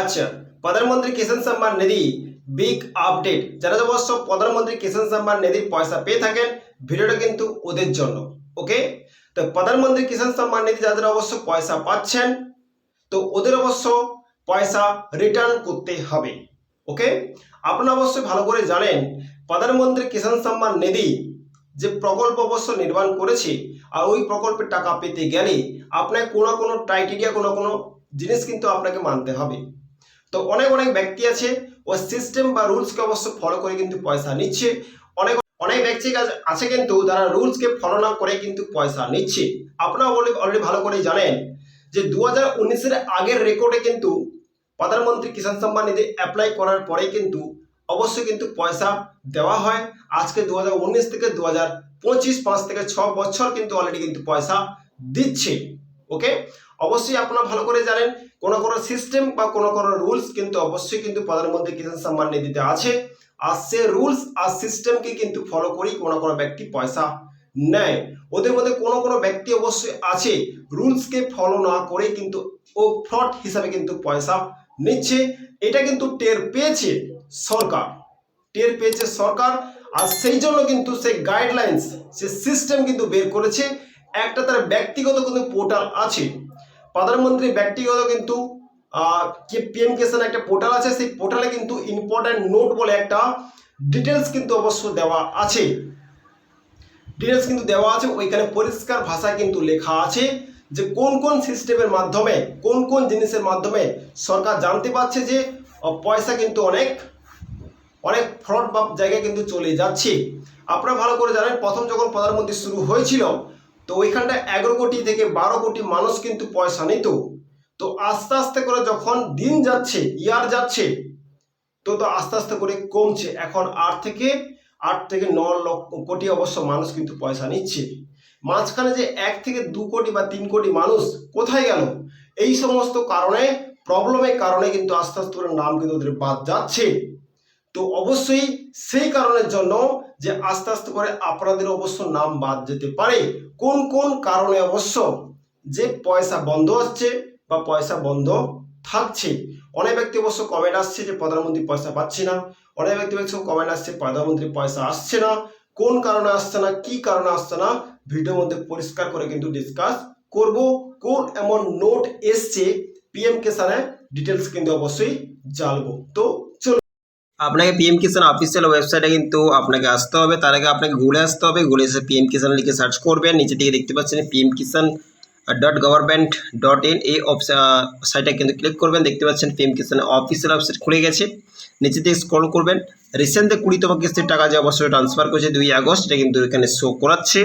আচ্ছা প্রধানমন্ত্রী Kisan Samman Nidhi big update যারা অবশ্য প্রধানমন্ত্রী কিষাণ সম্মান নিধির পয়সা পেয়ে থাকেন, ভিডিওটা কিন্তু ওদের জন্য ওকে তো প্রধানমন্ত্রী কিষাণ সম্মান নিধি যাদের অবশ্য পয়সা পাচ্ছেন, তো ওদের অবশ্য পয়সা রিটার্ন করতে হবে ওকে আপনারা অবশ্যই ভালো করে জানেন, প্রধানমন্ত্রী কিষাণ সম্মান নিধি যে প্রকল্প অবশ্য নির্মাণ করেছে, আর ওই প্রকল্পের টাকা পেতে গেলে আপনাকে কোনো কোনো ক্রাইটেরিয়া কোনো কোনো জিনিস কিন্তু আপনাকে মানতে হবে তো অনেক অনেক ব্যক্তি আছে, ও সিস্টেম বা রুলসকে অবশ্য ফলো করে কিন্তু পয়সা নিচ্ছে। অনেক অনেক ব্যক্তি আছে কিন্তু যারা রুলসকে ফলো না করে কিন্তু পয়সা নিচ্ছে। আপনারা অলরেডি ভালো করে জানেন যে দু হাজার উনিশের আগের রেকর্ডে কিন্তু প্রধানমন্ত্রী কিষাণ সম্মান নিধি অ্যাপ্লাই করার পরে কিন্তু অবশ্যই কিন্তু পয়সা দেওয়া হয়। আজকে দু হাজার উনিশ থেকে দু হাজার পঁচিশ, পাঁচ থেকে ছ বছর কিন্তু অলরেডি কিন্তু পয়সা দিচ্ছে। ওকে অবশ্যই আপনারা ভালো করে জানেন। কোনো কোনো সিস্টেম বা কোনো কোনো রুলস কিন্তু অবশ্যই কিন্তু প্রধানমন্ত্রী কিষাণ সম্মান নিধিতে আছে। আর সে রুলস আর সিস্টেমকে কিন্তু ফলো করেই কোনো কোনো ব্যক্তি পয়সা নেয়। ওদের মধ্যে কোনো কোনো ব্যক্তি অবশ্যই আছে রুলসকে ফলো না করে কিন্তু ও ফ্রড হিসাবে কিন্তু পয়সা নিচ্ছে। এটা কিন্তু টের পেয়েছে সরকার, টের পেয়েছে সরকার। আর সেই জন্য কিন্তু সেই গাইডলাইন্স সে সিস্টেম কিন্তু বের করেছে। একটা তার ব্যক্তিগত কিন্তু পোর্টাল আছে। প্রধানমন্ত্রী ব্যক্তিগত কিন্তু পিএম কিষাণ একটা পোর্টাল আছে, সেই পোর্টালে কিন্তু ইম্পর্ট্যান্ট নোট বলে একটা ডিটেলস কিন্তু অবশ্য দেওয়া আছে। ডিটেলস কিন্তু দেওয়া আছে, ওইখানে পরিষ্কার ভাষায় কিন্তু লেখা আছে যে কোন কোন সিস্টেমের মাধ্যমে, কোন কোন জিনিসের মাধ্যমে সরকার জানতে পারছে যে পয়সা কিন্তু অনেক অনেক ফ্রড বা জায়গায় কিন্তু চলে যাচ্ছে। আপনারা ভালো করে জানেন, প্রথম যখন প্রধানমন্ত্রী শুরু হয়েছিল তো ওইখানটা এগারো কোটি থেকে বারো কোটি মানুষ কিন্তু পয়সা নিত তো। আস্তে আস্তে করে যখন দিন যাচ্ছে ইয়ার যাচ্ছে, তো তো আস্তে আস্তে করে কমছে। এখন আট থেকে আট থেকে ন লক্ষ কোটি অবশ্য মানুষ কিন্তু পয়সা নিচ্ছে। মাঝখানে যে এক থেকে দু কোটি বা তিন কোটি মানুষ কোথায় গেল? এই সমস্ত কারণে প্রবলেমের কারণে কিন্তু আস্তে আস্তে করে নাম কিন্তু ওদের বাদ যাচ্ছে। তো অবশ্যই সেই কারণের জন্য যে আস্তে আস্তে করে আপনাদের অবশ্য নাম বাদ যেতে পারে। কোন কোন কারণে অবশ্য যে পয়সা বন্ধ হচ্ছে বা পয়সা বন্ধ থাকছে। অনেক ব্যক্তি অবশ্য কমেন্ট আসছে যে প্রধানমন্ত্রী পয়সা পাচ্ছে না। অনেক ব্যক্তি অবশ্য কমেন্ট আসছে প্রধানমন্ত্রী পয়সা আসছে না। কোন কারণে আসছে না, কি কারণে আসছে না, ভিডিওর মধ্যে পরিষ্কার করে কিন্তু ডিসকাস করব। কোন এমন নোট এসছে পিএম কিষানে ডিটেলস কিন্তু অবশ্যই জানব। তো আপনাকে পিএম কিষাণ অফিসিয়াল ওয়েবসাইটে কিন্তু আপনাকে আসতে হবে। তার আগে আপনাকে গুগলে আসতে হবে। গুগলে এসে পিএম কিষাণ লিখে সার্চ করবেন। নিচে দিকে দেখতে পাচ্ছেন PM Kisan dot government dot in এই সাইটে কিন্তু ক্লিক করবেন। দেখতে পাচ্ছেন পিএম কিষাণ অফিসিয়াল ওয়েবসাইট খুলে গেছে। নিচে দিকে স্ক্রল করবেন। রিসেন্টলি কুড়িতম কিস্তির টাকা যে অবশ্যই ট্রান্সফার করেছে দুই আগস্ট এটা কিন্তু এখানে শো করাচ্ছে।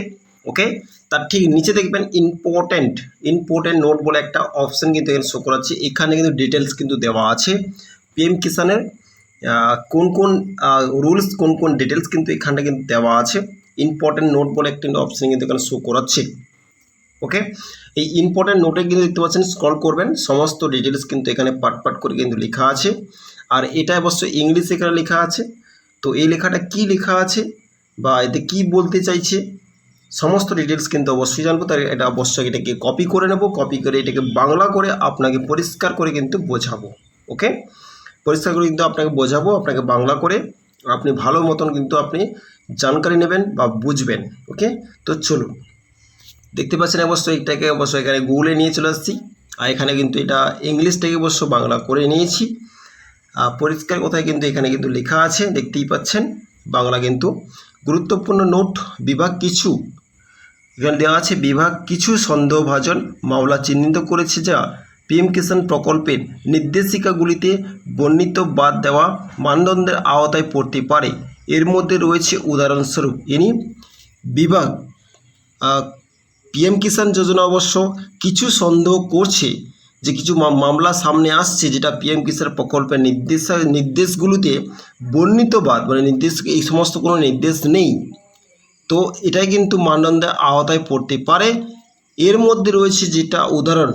ওকে তার ঠিক নিচে দেখবেন ইম্পর্টেন্ট ইম্পর্টেন্ট নোট বলে একটা অপশন কিন্তু এখানে শো করাচ্ছে। এখানে কিন্তু ডিটেলস কিন্তু দেওয়া আছে। পিএম কিষাণের আহ, কোন কোন রুলস কোন কোন ডিটেলস কিন্তু এখানটা কিন্তু দেওয়া আছে। ইম্পর্টেন্ট নোট বলে একটা অপশন কিন্তু এখানে শো করাচ্ছে। ওকে এই ইম্পর্টেন্ট নোটে কিন্তু দেখতে পাচ্ছেন স্ক্রল করবেন, সমস্ত ডিটেলস কিন্তু এখানে পাট পাট করে কিন্তু লেখা আছে। আর এটা অবশ্যই ইংলিশে এখানে লেখা আছে। তো এই লেখাটা কি লেখা আছে বা এতে কি বলতে চাইছে? সমস্ত ডিটেলস কিন্তু অবশ্যই জানব। তাই এটা অবশ্যই এটাকে কপি করে নেব কপি করে এটাকে বাংলা করে আপনাকে পরিষ্কার করে কিন্তু বোঝাবো। ওকে পরিষ্কার করে কিন্তু আপনাকে বোঝাবো, আপনাকে বাংলা করে আপনি ভালো মতন কিন্তু আপনি জানকারি নেবেন বা বুঝবেন ওকে তো চলুন। দেখতে পাচ্ছেন অবশ্যই এটাকে অবশ্যই এখানে গুগলে নিয়ে চলে আসছি, আর এখানে কিন্তু এটা ইংলিশটাকে অবশ্য বাংলা করে নিয়েছি। আর পরিষ্কার কোথায় কিন্তু এখানে কিন্তু লেখা আছে, দেখতেই পাচ্ছেন, বাংলা কিন্তু। গুরুত্বপূর্ণ নোট, বিভাগ কিছু। এখানে দেওয়া আছে, বিভাগ কিছু সন্দেহভাজন মামলা চিহ্নিত করেছে যা পিএম কিষাণ প্রকল্পের নির্দেশিকাগুলিতে বর্ণিত বাদ দেওয়া মানদণ্ডের আওতায় পড়তে পারে। এর মধ্যে রয়েছে উদাহরণস্বরূপ, ইনি বিভাগ পিএম কিষাণ যোজনা অবশ্য কিছু সন্দেহ করছে যে কিছু মামলা সামনে আসছে যেটা পিএম কিষাণ প্রকল্পের নির্দেশ, নির্দেশগুলোতে বর্ণিত বাদ মানে নির্দেশ, এই সমস্ত কোনো নির্দেশ নেই। তো এটাই কিন্তু মানদণ্ডের আওতায় পড়তে পারে। এর মধ্যে রয়েছে যেটা উদাহরণ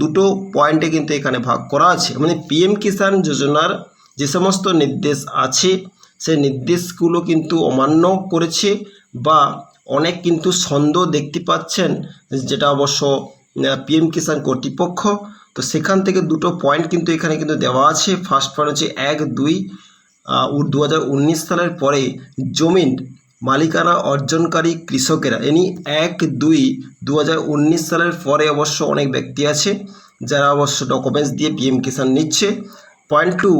দুটো পয়েন্টে কিন্তু এখানে ভাগ করা আছে। মানে পিএম কিষাণ যোজনার যে সমস্ত নির্দেশ আছে, সেই নির্দেশগুলো কিন্তু অমান্য করেছে বা অনেক কিন্তু সন্দেহ দেখতে পাচ্ছেন, যেটা অবশ্য পিএম কিষাণ কর্তৃপক্ষ। তো সেখান থেকে দুটো পয়েন্ট কিন্তু এখানে কিন্তু দেওয়া আছে। ফার্স্ট পয়েন্ট হচ্ছে এক দুই দু সালের পরে জমিন মালিকানা অর্জনকারী কৃষকেরা। এনি এক দুই দু সালের পরে অবশ্য অনেক ব্যক্তি আছে যারা অবশ্য ডকুমেন্টস দিয়ে পিএম কিষাণ নিচ্ছে। পয়েন্ট টু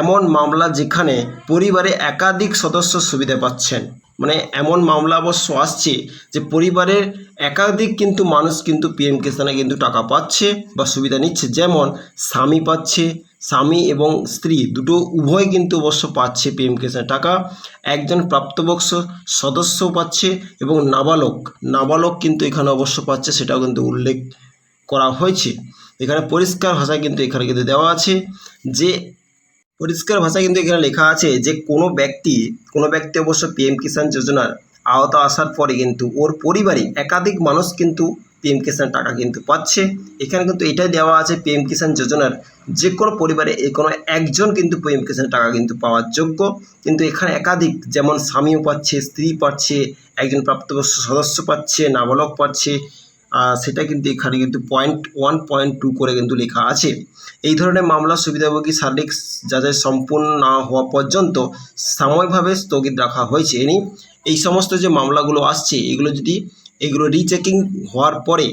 এমন মামলা যেখানে পরিবারে একাধিক সদস্য সুবিধা পাচ্ছেন। মানে এমন মামলা অবশ্য আসছে যে পরিবারের একাধিক কিন্তু মানুষ কিন্তু পিএম কিষাণে কিন্তু টাকা পাচ্ছে বা সুবিধা নিচ্ছে। যেমন স্বামী পাচ্ছে স্বামী এবং স্ত্রী, দুটো উভয় কিন্তু অবশ্য পাচ্ছে পিএম কিষাণের টাকা। একজন প্রাপ্তবয়স্ক সদস্য পাচ্ছে এবং নাবালক নাবালক কিন্তু এখানে অবশ্য পাচ্ছে সেটাও কিন্তু উল্লেখ করা হয়েছে। এখানে পরিষ্কার ভাষা কিন্তু এখানে কিন্তু দেওয়া আছে যে, পরিষ্কার ভাষায় কিন্তু এখানে লেখা আছে যে কোনো ব্যক্তি কোনো ব্যক্তি অবশ্য পিএম কিষাণ যোজনার আওতা আসার পরে কিন্তু ওর পরিবারে একাধিক মানুষ কিন্তু পিএম কিষাণ টাকা কিন্তু পাচ্ছে। এখানে কিন্তু এটাই দেওয়া আছে, পিএম কিষাণ যোজনার যে কোনো পরিবারে কোনো একজন কিন্তু পিএম কিষাণ টাকা কিন্তু পাওয়ার যোগ্য। কিন্তু এখানে একাধিক যেমন স্বামীও পাচ্ছে, স্ত্রী পাচ্ছে, একজন প্রাপ্তবয়স্ক সদস্য পাচ্ছে, নাবালক পাচ্ছে সেটা কিন্তু এখানে কিন্তু পয়েন্ট ওয়ান পয়েন্ট টু করে কিন্তু লেখা আছে। এই ধরনের মামলা সুবিধাভোগী শারীরিক যাচাই সম্পূর্ণ না হওয়া পর্যন্ত সাময়িকভাবে স্থগিত রাখা হয়েছে। এনি, এই সমস্ত যে মামলাগুলো আসছে, এগুলো যদি, এগুলো রিচেকিং হওয়ার পরে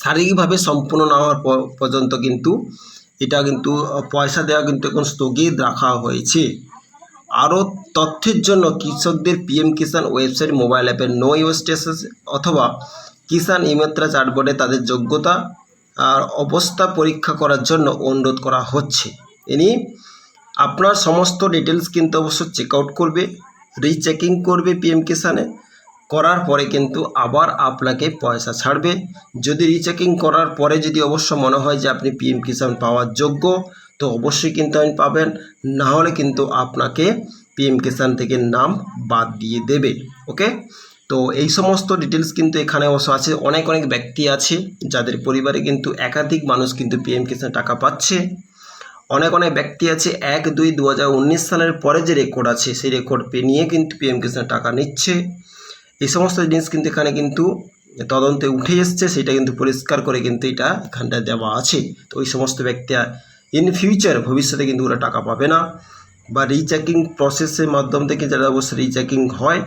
শারীরিকভাবে সম্পূর্ণ না হওয়ার পর্যন্ত কিন্তু এটা কিন্তু পয়সা দেওয়া কিন্তু এখন স্থগিত রাখা হয়েছে। আরও তথ্যের জন্য কৃষকদের পিএম কিষাণ ওয়েবসাইট মোবাইল অ্যাপের নো স্টেশন অথবা কিষাণ ইমেত্রা চার্টবোর্ডে তাদের যোগ্যতা আর অবস্থা পরীক্ষা করার জন্য অনুরোধ করা হচ্ছে। ইনি আপনার সমস্ত ডিটেলস কিন্তু অবশ্য চেক আউট করবে রিচেকিং করবে পিএম কিষাণে, করার পরে কিন্তু আবার আপনাকে পয়সা ছাড়বে। যদি রিচেকিং করার পরে যদি অবশ্য মনে হয় যে আপনি পিএম কিষাণ পাওয়ার যোগ্য, তো অবশ্যই কিন্তু আপনি পাবেন। না হলে কিন্তু আপনাকে পিএম কিষাণ থেকে নাম বাদ দিয়ে দেবে। ওকে তো এই সমস্ত ডিটেলস কিন্তু এখানে অবশ্য আছে। অনেক অনেক ব্যক্তি আছে, যাদের পরিবারে কিন্তু একাধিক মানুষ কিন্তু পিএম কিষাণ টাকা পাচ্ছে। অনেক অনেক ব্যক্তি আছে। এক, দুই দু সালের পরে যে রেকর্ড আছে, সেই রেকর্ড পেয়ে নিয়ে কিন্তু পিএম কিষাণ টাকা নিচ্ছে। এই সমস্ত জিনিস কিন্তু এখানে কিন্তু তদন্তে উঠে এসছে। সেটা কিন্তু পরিষ্কার করে কিন্তু এটা এখানটায় দেওয়া আছে। তো ওই সমস্ত ব্যক্তি ইন ফিউচার ভবিষ্যতে কিন্তু ওরা টাকা পাবে না। বা রিচেকিং প্রসেসের মাধ্যম থেকে যারা অবশ্যই রিচেকিং হয়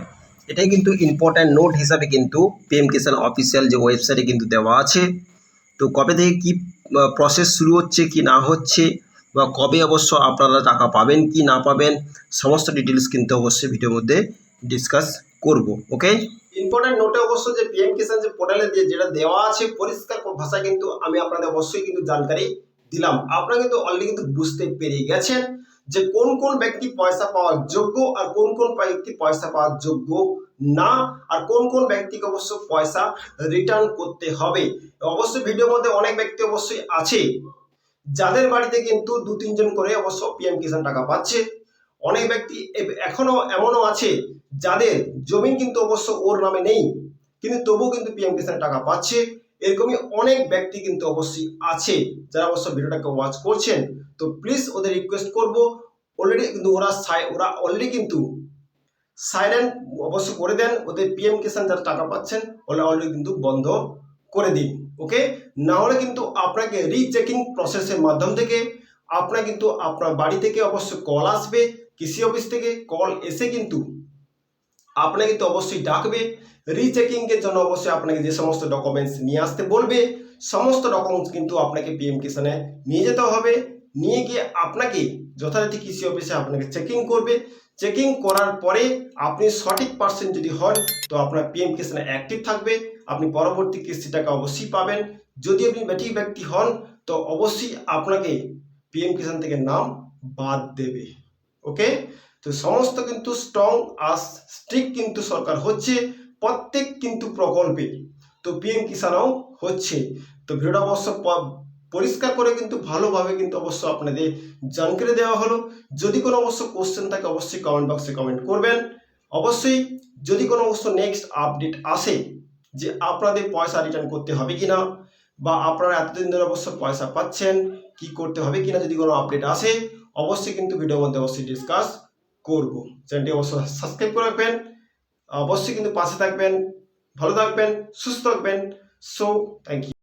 এটাই কিন্তু ইম্পর্ট্যান্ট নোট হিসাবে কিন্তু পিএম কিষাণ অফিসিয়াল যে ওয়েবসাইটে কিন্তু দেওয়া আছে। তো কবে থেকে কী প্রসেস শুরু হচ্ছে, কি না হচ্ছে, বা কবে অবশ্য আপনারা টাকা পাবেন, কি না পাবেন, সমস্ত ডিটেলস কিন্তু অবশ্যই ভিডিওর মধ্যে ডিসকাস করব ওকে ইম্পর্টেন্ট নোটে অবশ্য যে পিএম কিষাণ যে পোর্টালে যে যেটা দেওয়া আছে, পরিষ্কার ভাষায় কিন্তু আমি আপনাদের অবশ্যই কিন্তু জানকারি দিলাম। আপনারা কিন্তু অলরেডি কিন্তু বুঝতে পেরে গেছেন। যে কোন কোন ব্যক্তি পয়সা পাওয়ার যোগ্য আর কোন কোন ব্যক্তি পয়সা পাওয়ার যোগ্য না আর কোন কোন ব্যক্তিকে অবশ্য পয়সা রিটার্ন করতে হবে। অবশ্যই ভিডিওর মধ্যে অনেক ব্যক্তি অবশ্যই আছে। যাদের বাড়িতে কিন্তু দু তিনজন করে অবশ্য পিএম কিষাণ টাকা পাচ্ছে। অনেক ব্যক্তি এখনও এমনও আছে যাদের জমি কিন্তু অবশ্য ওর নামে নেই। কিন্তু তবুও কিন্তু পিএম কিষাণ টাকা পাচ্ছে। এরকমই অনেক ব্যক্তি কিন্তু অবশ্যই আছে যারা অবশ্য ভিডিওটাকে ওয়াচ করছেন। তো প্লিজ ওদের রিকোয়েস্ট করব অলরেডি কিন্তু ওরা ওরা অলরেডি কিন্তু সাইলেন্ট অবশ্য করে দেন, ওদের পিএম কিষাণ যারা টাকা পাচ্ছেন, ওরা অলরেডি কিন্তু বন্ধ করে দিন ওকে না হলে কিন্তু আপনাকে রিচেকিং প্রসেসের মাধ্যম থেকে আপনার কিন্তু আপনার বাড়ি থেকে অবশ্য কল আসবে, কৃষি অফিস থেকে কল এসে কিন্তু আপনাকে তো অবশ্যই ডাকবে। রিচেকিং এর জন্য অবশ্যই আপনাকে যে সমস্ত ডকুমেন্টস নিয়ে আসতে বলবে, সমস্ত ডকুমেন্টস কিন্তু আপনাকে পিএম কিষানে নিয়ে যেতে হবে। নিয়ে গিয়ে আপনাকে যথারীতি কৃষি অফিসে আপনাকে চেকিং করবে। চেকিং করার পরে আপনি সঠিক পার্সেন্ট যদি হন, তো আপনার পিএম কিষানে অ্যাক্টিভ থাকবে। আপনি পরবর্তী কিস্তি টাকা অবশ্যই পাবেন। যদি আপনি বেঠিক ব্যক্তি হন, তো অবশ্যই আপনাকে পিএম কিষান থেকে নাম বাদ দেবে। ওকে তো সমস্ত কিন্তু স্ট্রং আর স্ট্রিক্ট কিন্তু সরকার হচ্ছে। প্রত্যেক কিন্তু প্রকল্পে তো পিএম কিষানও হচ্ছে। তো ভিডিওটা অবশ্য পরিষ্কার করে কিন্তু ভালোভাবে কিন্তু অবশ্য আপনাদের জানকারি দেওয়া হলো। যদি কোনো অবশ্য কোশ্চেন থাকে, অবশ্যই কমেন্ট বক্সে কমেন্ট করবেন। অবশ্যই যদি কোনো অবশ্য নেক্সট আপডেট আসে যে আপনাদের পয়সা রিটার্ন করতে হবে কি না বা আপনারা এতদিন ধরে অবশ্য পয়সা পাচ্ছেন, কি করতে হবে কিনা যদি কোনো আপডেট আসে, অবশ্যই কিন্তু ভিডিওর মধ্যে অবশ্যই ডিসকাস করব। চ্যানেলটি অবশ্যই সাবস্ক্রাইব করে রাখবেন। অবশ্যই কিন্তু পাশে থাকবেন ভালো থাকবেন সুস্থ থাকবেন। So thank you